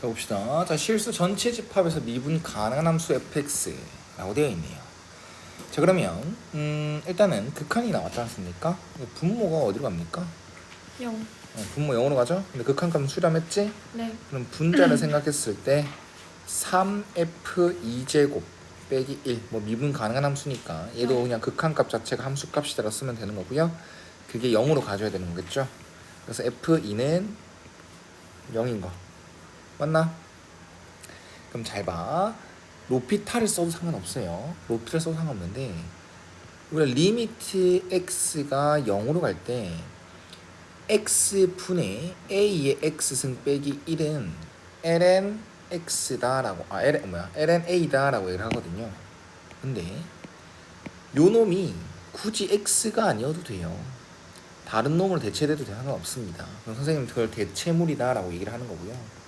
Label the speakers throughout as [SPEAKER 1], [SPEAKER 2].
[SPEAKER 1] 자 봅시다. 자 실수 전체 집합에서 미분 가능한 함수 fx라고 되어 있네요. 자 그러면 음, 일단은 극한이 나왔지 않습니까? 분모가 어디로 갑니까?
[SPEAKER 2] 0.
[SPEAKER 1] 어, 분모 0으로 가죠. 근데 극한값은 수렴했지?
[SPEAKER 2] 네.
[SPEAKER 1] 그럼 분자를 생각했을 때 3f2제곱 빼기 1. 뭐 미분 가능한 함수니까 얘도
[SPEAKER 2] 네.
[SPEAKER 1] 그냥 극한 값 자체가 함수 값이다라 쓰면 되는 거고요. 그게 0으로 가져야 되는 거겠죠. 그래서 f2는 0인 거. 맞나? 그럼 잘 봐. 로피타를 써도 상관없어요. 로피타를 써도 상관없는데 우리가 리미트 x가 0으로 갈 때 x분의 a의 x승 빼기 1은 ln x다라고 아 ln 뭐야 ln a다라고 얘기를 하거든요. 근데 요 놈이 굳이 x가 아니어도 돼요. 다른 놈으로 대체돼도 상관없습니다. 그럼 선생님 그걸 대체물이다라고 얘기를 하는 거고요.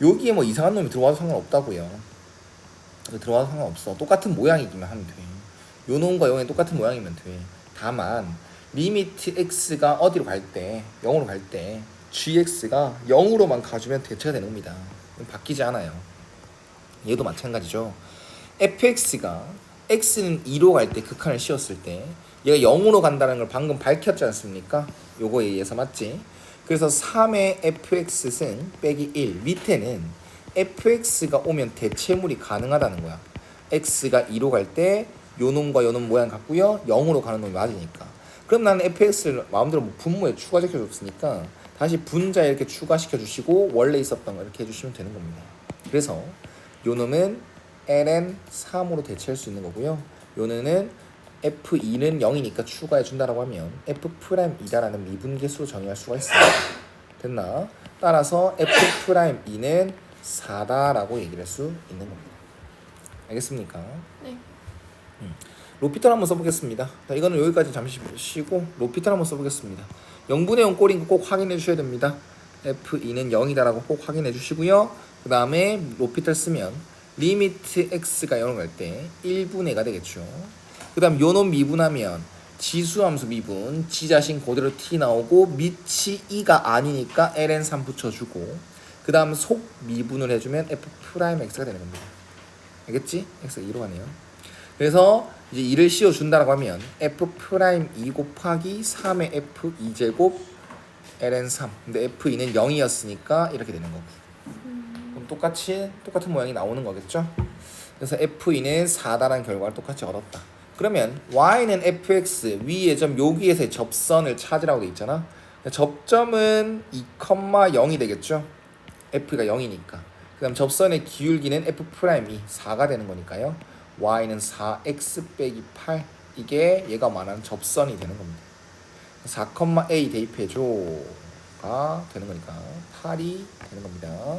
[SPEAKER 1] 여기에 뭐 이상한 놈이 들어와도 상관없다고요. 들어와도 상관없어. 똑같은 모양이기만 하면 돼. 요 놈과 요놈이 똑같은 모양이면 돼. 다만 리미트 x가 어디로 갈 때, 0으로 갈 때 gx가 0으로만 가주면 대체가 되는 겁니다. 바뀌지 않아요. 얘도 마찬가지죠. fx가 x는 2로 갈 때 극한을 씌웠을 때 얘가 0으로 간다는 걸 방금 밝혔지 않습니까? 요거에 의해서 맞지? 그래서 3의 fx승 빼기 1 밑에는 fx가 오면 대체물이 가능하다는 거야. x가 2로 갈 때 요놈과 요놈 모양 같고요. 0으로 가는 놈이 맞으니까. 그럼 나는 fx를 마음대로 뭐 분모에 추가시켜 줬으니까 다시 분자에 이렇게 추가시켜 주시고 원래 있었던 거 이렇게 해주시면 되는 겁니다. 그래서 요놈은 ln 3으로 대체할 수 있는 거고요. 요놈은 f2는 0이니까 추가해 준다라고 하면 f'2다라는 미분계수로 정의할 수가 있어요. 됐나? 따라서 f'2는 4다라고 얘기를 할수 있는 겁니다. 알겠습니까?
[SPEAKER 2] 네.
[SPEAKER 1] 로피탈 한번 써보겠습니다. 자, 이거는 여기까지 잠시 쉬고 로피탈 한번 써보겠습니다. 0분의 0 꼴인 거 꼭 확인해 주셔야 됩니다. f2는 0이다라고 꼭 확인해 주시고요. 그 다음에 로피탈 쓰면 리미트 x가 0을 갈 때 1분의 가 되겠죠. 그 다음 요놈 미분하면 지수함수 미분 지 자신 그대로 t 나오고 밑이 2가 아니니까 ln 3 붙여주고 그 다음 속 미분을 해주면 f 프라임 x가 되는 겁니다. 알겠지? x가 2로 가네요. 그래서 이제 2를 씌워준다라고 하면 f 프라임 2 곱하기 3의 f 2 제곱 ln 3 근데 f2는 0이었으니까 이렇게 되는 거고 그럼 똑같이 똑같은 모양이 나오는 거겠죠? 그래서 f2는 4다라는 결과를 똑같이 얻었다. 그러면 y는 fx 위의 점 여기에서의 접선을 찾으라고 돼 있잖아. 접점은 2,0이 되겠죠? f가 0이니까. 그다음 접선의 기울기는 f 프라임이 4가 되는 거니까요. y는 4x 빼기 8 이게 얘가 말하는 접선이 되는 겁니다. 4,a 대입해줘가 되는 거니까 8이 되는 겁니다.